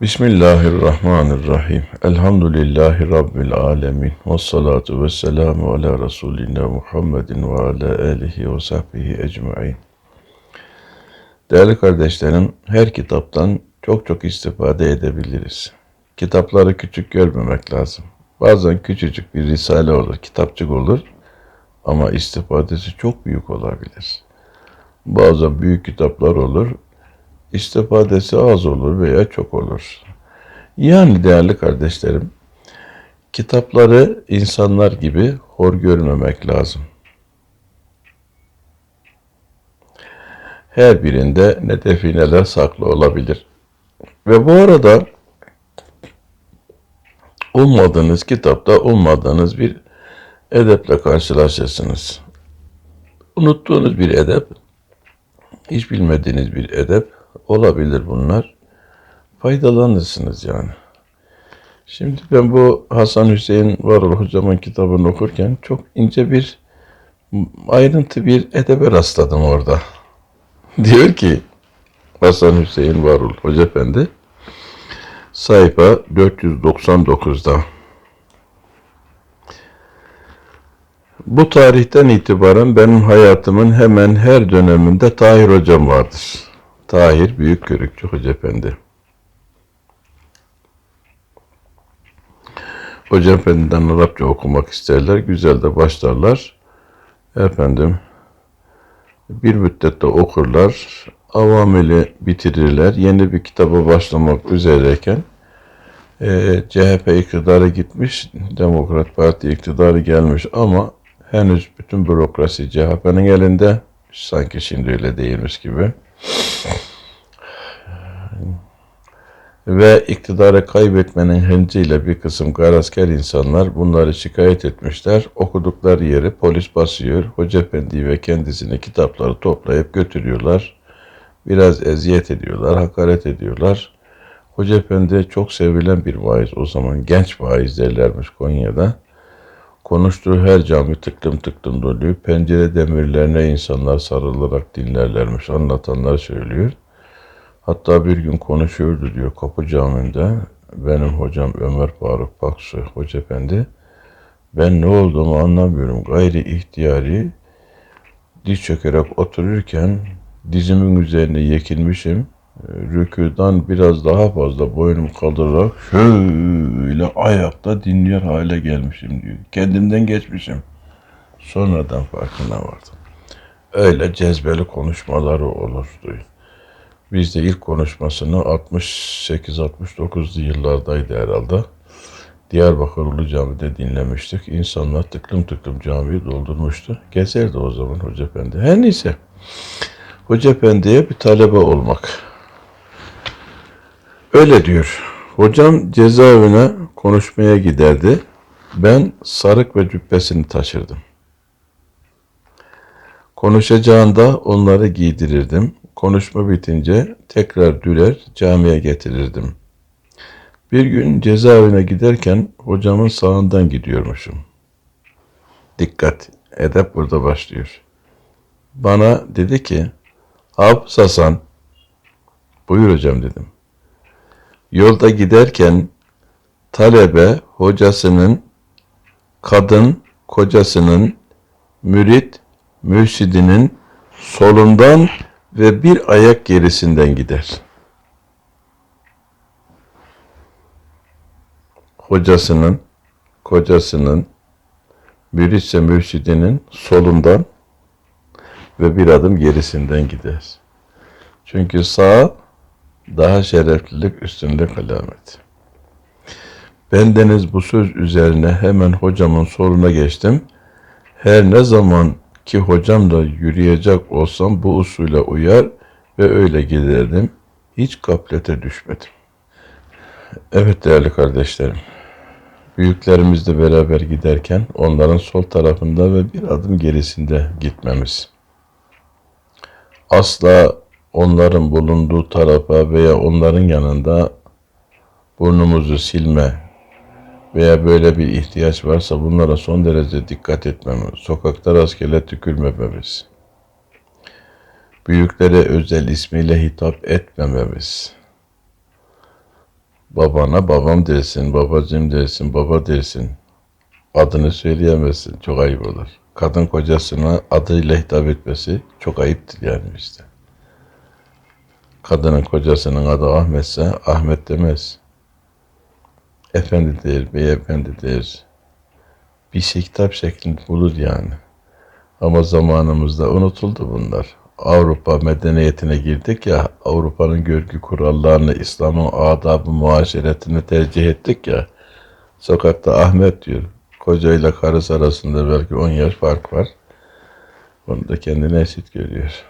Bismillahirrahmanirrahim. Elhamdülillahi Rabbil alemin. Ve salatu ve selamu ala Resulina Muhammedin ve ala alihi ve sahbihi ecmain. Değerli kardeşlerim, her kitaptan çok çok istifade edebiliriz. Kitapları küçük görmemek lazım. Bazen küçücük bir risale olur, kitapçık olur ama istifadesi çok büyük olabilir. Bazen büyük kitaplar olur, istifadesi az olur veya çok olur. Yani değerli kardeşlerim, kitapları insanlar gibi hor görmemek lazım. Her birinde ne defineler saklı olabilir. Ve bu arada ummadığınız kitapta ummadığınız bir edeple karşılaşırsınız. Unuttuğunuz bir edep, hiç bilmediğiniz bir edep olabilir bunlar. Faydalanırsınız yani. Şimdi ben bu Hasan Hüseyin Varol hocamın kitabını okurken çok ince bir ayrıntı bir edebe rastladım orada. Diyor ki Hasan Hüseyin Varol Hoca Efendi sayfa 499'da Bu tarihten itibaren benim hayatımın hemen her döneminde Tahir Hocam vardır. Tahir Büyük Körükçü Hoca Efendi. Hoca Efendi'den Arapça okumak isterler. Güzel de başlarlar. Efendim bir müddette okurlar. Avameli bitirirler. Yeni bir kitaba başlamak üzereyken e, CHP iktidarı gitmiş, Demokrat Parti iktidarı gelmiş ama henüz bütün bürokrasi CHP'nin elinde. Sanki şimdi öyle değilmiş gibi. Ve iktidarı kaybetmenin hıncıyla bir kısım garasker insanlar bunları şikayet etmişler. Okudukları yeri polis basıyor. Hoca Efendi ve kendisini kitapları toplayıp götürüyorlar. Biraz eziyet ediyorlar, hakaret ediyorlar. Hoca Efendi çok sevilen bir vaiz o zaman. Genç vaiz derlermiş Konya'da. Konuştuğu her cami tıklım tıklım doluyor. Pencere demirlerine insanlar sarılarak dinlerlermiş. Anlatanlar söylüyor. Hatta bir gün konuşuyordu diyor Kapı Camii'nde. Benim hocam Ömer Faruk Paksu Hoca Efendi. Ben ne olduğumu anlamıyorum. Gayri ihtiyari diz çökerek otururken dizimin üzerine yekilmişim. Rüküden biraz daha fazla boynumu kaldırarak şöyle ayakta dinliyor hale gelmişim diyor. Kendimden geçmişim. Sonradan farkına vardım. Öyle cezbeli konuşmaları olurdu. Biz de ilk konuşmasını 68-69'lu yıllardaydı herhalde. Diyarbakır Ulu Cami'de dinlemiştik. İnsanlar tıklım tıklım camiyi doldurmuştu. Gezerdi o zaman Hoca Efendi. Her neyse. Hoca Efendi'ye bir talebe olmak. Öyle diyor. Hocam cezaevine konuşmaya giderdi. Ben sarık ve cübbesini taşırdım. Konuşacağında onları giydirirdim. Konuşma bitince tekrar dürer camiye getirirdim. Bir gün cezaevine giderken hocamın sağından gidiyormuşum. Dikkat, edep burada başlıyor. Bana dedi ki, Hafız Hasan, buyur hocam dedim. Yolda giderken talebe hocasının, kadın kocasının, mürit mürşidinin solundan ve bir ayak gerisinden gider. Hocasının, kocasının, müritse mürşidinin solundan ve bir adım gerisinden gider. Çünkü sağ daha şereflilik, üstünlük alameti. Bendeniz bu söz üzerine hemen hocamın soluna geçtim. Her ne zaman ki hocamla yürüyecek olsam bu usule uyar ve öyle giderdim. Hiç kaplete düşmedim. Evet değerli kardeşlerim. Büyüklerimizle beraber giderken onların sol tarafında ve bir adım gerisinde gitmemiz. Asla onların bulunduğu tarafa veya onların yanında burnumuzu silme, veya böyle bir ihtiyaç varsa bunlara son derece dikkat etmemiz, sokakta rastgele tükürmememiz, büyüklere özel ismiyle hitap etmememiz, Babana babam dersin, babacım dersin, baba dersin. Adını söyleyemezsin. Çok ayıp olur. Kadın kocasına adıyla hitap etmesi çok ayıptır yani işte. Kadının kocasının adı Ahmetse Ahmet demez. Efendi der, beyefendi der. Bir şey kitap şeklinde bulur yani. Ama zamanımızda unutuldu bunlar. Avrupa medeniyetine girdik ya, Avrupa'nın görgü kurallarını, İslam'ın adabı muaşeretini tercih ettik ya. Sokakta Ahmet diyor. Kocayla karısı arasında belki 10 yaş fark var. Onu da kendine eşit görüyor.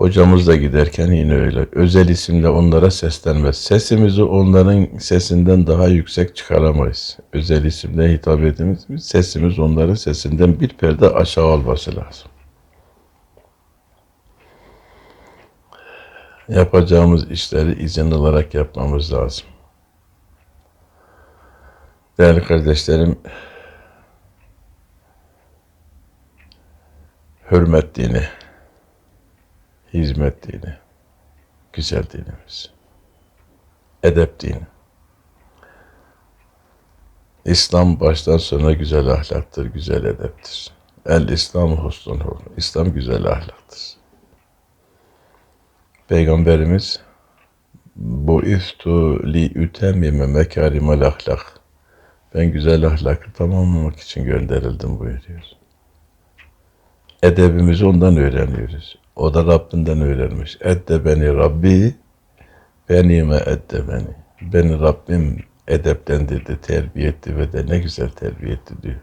Hocamız da giderken yine öyle. Özel isimle onlara seslenmez. Sesimizi onların sesinden daha yüksek çıkaramayız. Özel isimle hitap ettiğimiz sesimiz onların sesinden bir perde aşağı olması lazım. Yapacağımız işleri izin alarak yapmamız lazım. Değerli kardeşlerim, hürmet dini, hizmet dini, güzel dinimiz, edep dini. İslam baştan sona güzel ahlaktır, güzel edeptir. El İslam husnul İslam güzel ahlaktır. Peygamberimiz bu iftu li ütemmime mekarimal ahlak. Ben güzel ahlakı tamamlamak için gönderildim buyuruyor. Edebimizi ondan öğreniyoruz. O da Rabbinden öğrenmiş. Edde beni Rabbi, benime edde beni. Beni Rabbim edeplendirdi, terbiye etti ve de ne güzel terbiye etti diyor.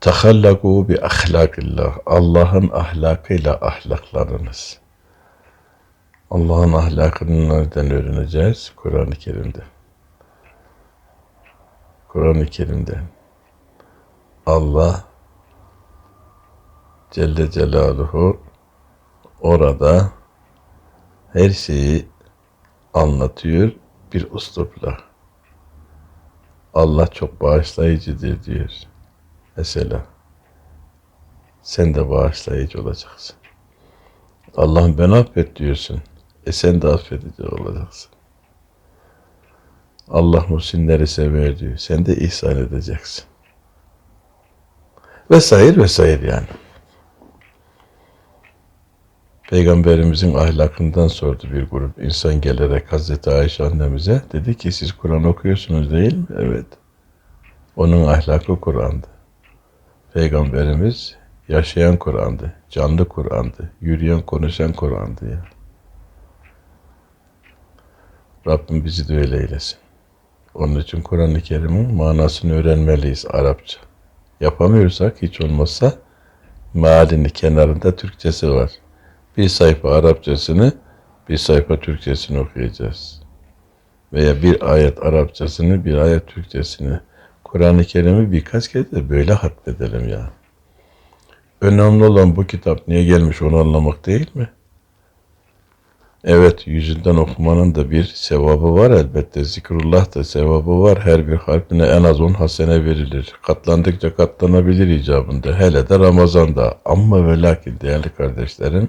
Tahallaku bi ahlakillah. Allah'ın ahlakıyla ahlaklarınız. Allah'ın ahlakını nereden öğreneceğiz? Kur'an-ı Kerim'de. Kur'an-ı Kerim'de Allah Celle Celaluhu orada her şeyi anlatıyor bir uslupla. Allah çok bağışlayıcıdır diyor. Mesela sen de bağışlayıcı olacaksın. Allah'ım ben affet diyorsun. E sen de affedici olacaksın. Allah muhsinleri sever diyor. Sen de ihsan edeceksin. Vesaire vesaire yani. Peygamberimizin ahlakından sordu bir grup insan gelerek Hazreti Ayşe annemize. Dedi ki siz Kur'an okuyorsunuz değil mi? Evet. Onun ahlakı Kur'an'dı. Peygamberimiz yaşayan Kur'an'dı. Canlı Kur'an'dı. Yürüyen, konuşan Kur'an'dı ya. Rabbim bizi de öyle eylesin. Onun için Kur'an-ı Kerim'in manasını öğrenmeliyiz Arapça. Yapamıyorsak hiç olmazsa mealini kenarında Türkçesi var. Bir sayfa Arapçasını, bir sayfa Türkçesini okuyacağız. Veya bir ayet Arapçasını, bir ayet Türkçesini. Kur'an-ı Kerim'i birkaç kez de böyle hatmedelim ya. Önemli olan bu kitap niye gelmiş onu anlamak değil mi? Evet, yüzünden okumanın da bir sevabı var elbette. Zikrullah da sevabı var. Her bir harfine en az on hasene verilir. Katlandıkça katlanabilir icabında. Hele de Ramazan'da. Ama ve lakin değerli kardeşlerim,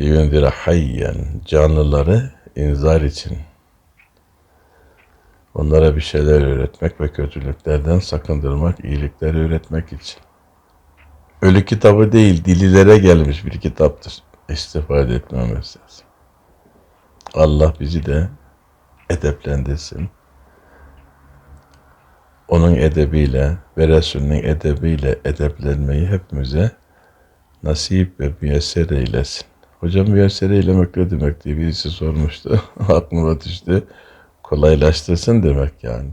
liyundire hayyen canlıları inzar için onlara bir şeyler öğretmek ve kötülüklerden sakındırmak, iyilikleri öğretmek için. Ölü kitabı değil, dililere gelmiş bir kitaptır. İstifade etmemiz lazım. Allah bizi de edeplendirsin. Onun edebiyle ve Resulünün edebiyle edeplenmeyi hepimize nasip ve müyesser eylesin. Hocam müyesser eylemek ne demek diye birisi sormuştu. Aklıma düştü. Kolaylaştırsın demek yani.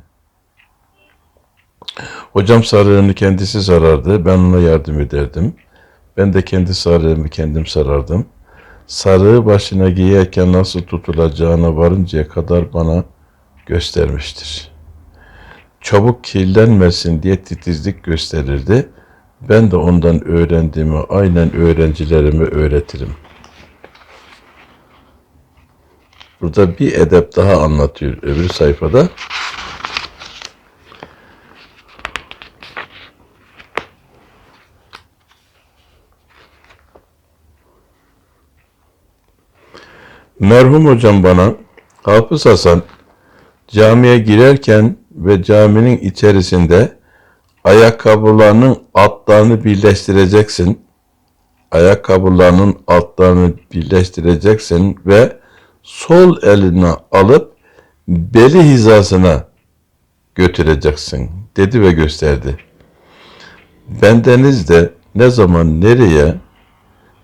Hocam sarığını kendisi sarardı. Ben ona yardım ederdim. Ben de kendi sarığımı kendim sarardım. Sarığı başına giyerken nasıl tutulacağına varıncaya kadar bana göstermiştir. Çabuk kirlenmesin diye titizlik gösterirdi. Ben de ondan öğrendiğimi aynen öğrencilerime öğretirim. Burada bir edep daha anlatıyor öbür sayfada. Merhum hocam bana Hafız Hasan camiye girerken ve caminin içerisinde ayakkabılarının altlarını birleştireceksin. Ayakkabılarının altlarını birleştireceksin ve sol eline alıp beli hizasına götüreceksin dedi ve gösterdi. Bendeniz de ne zaman nereye,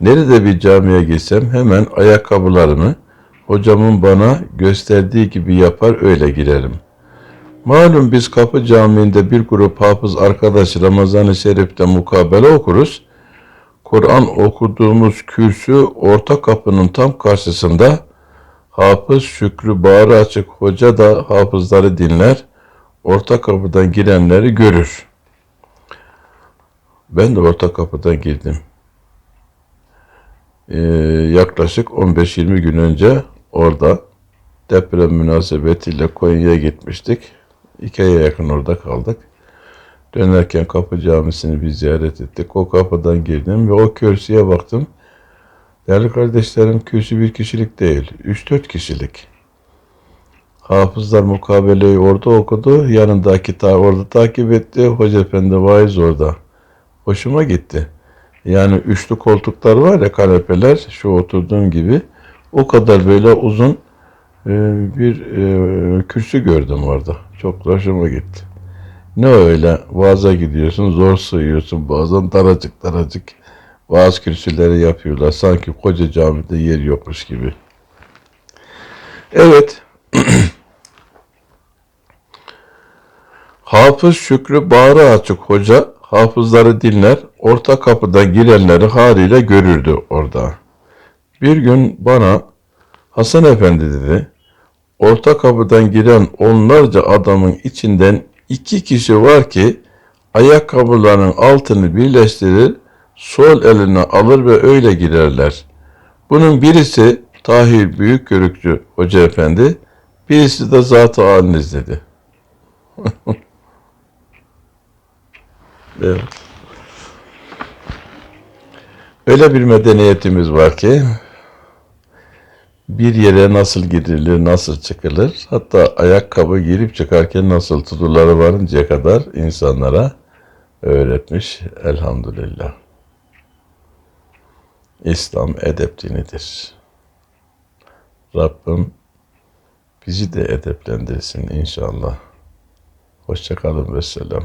nerede bir camiye gitsem hemen ayakkabılarımı hocamın bana gösterdiği gibi yapar öyle girerim. Malum biz Kapı Camii'nde bir grup hafız arkadaş Ramazan-ı Şerif'te mukabele okuruz. Kur'an okuduğumuz kürsü orta kapının tam karşısında Hafız Şükrü Bağrı Açık Hoca da hafızları dinler. Orta kapıdan girenleri görür. Ben de orta kapıdan girdim. Ee, yaklaşık 15-20 gün önce orada deprem münasebetiyle Konya'ya gitmiştik. İki aya yakın orada kaldık. Dönerken Kapı Camisi'ni bir ziyaret ettik. O kapıdan girdim ve o kürsüye baktım. Değerli kardeşlerim kürsü bir kişilik değil, 3-4 kişilik. Hafızlar mukabeleyi orada okudu, yanındaki ta orada takip etti, Hoca Efendi vaiz orada. Hoşuma gitti. Yani üçlü koltuklar var ya kanepeler, şu oturduğum gibi. O kadar böyle uzun e, bir e, kürsü gördüm orada. Çok hoşuma gitti. Ne öyle vaaza gidiyorsun, zor sığıyorsun bazen daracık daracık vaaz kürsüleri yapıyorlar. Sanki koca camide yer yokmuş gibi. Evet. Hafız Şükrü Bağrı Açık Hoca hafızları dinler, orta kapıdan girenleri haliyle görürdü orada. Bir gün bana Hasan Efendi dedi, orta kapıdan giren onlarca adamın içinden iki kişi var ki ayakkabılarının altını birleştirir, sol eline alır ve öyle girerler. Bunun birisi Tahir Büyükkörükçü Hoca Efendi, birisi de Zat-ı Haliniz dedi. evet. Öyle bir medeniyetimiz var ki bir yere nasıl girilir, nasıl çıkılır, hatta ayakkabı girip çıkarken nasıl tutulları varıncaya kadar insanlara öğretmiş elhamdülillah. İslam edep dinidir. Rabbim bizi de edeplendirsin inşallah. Hoşçakalın ve selam.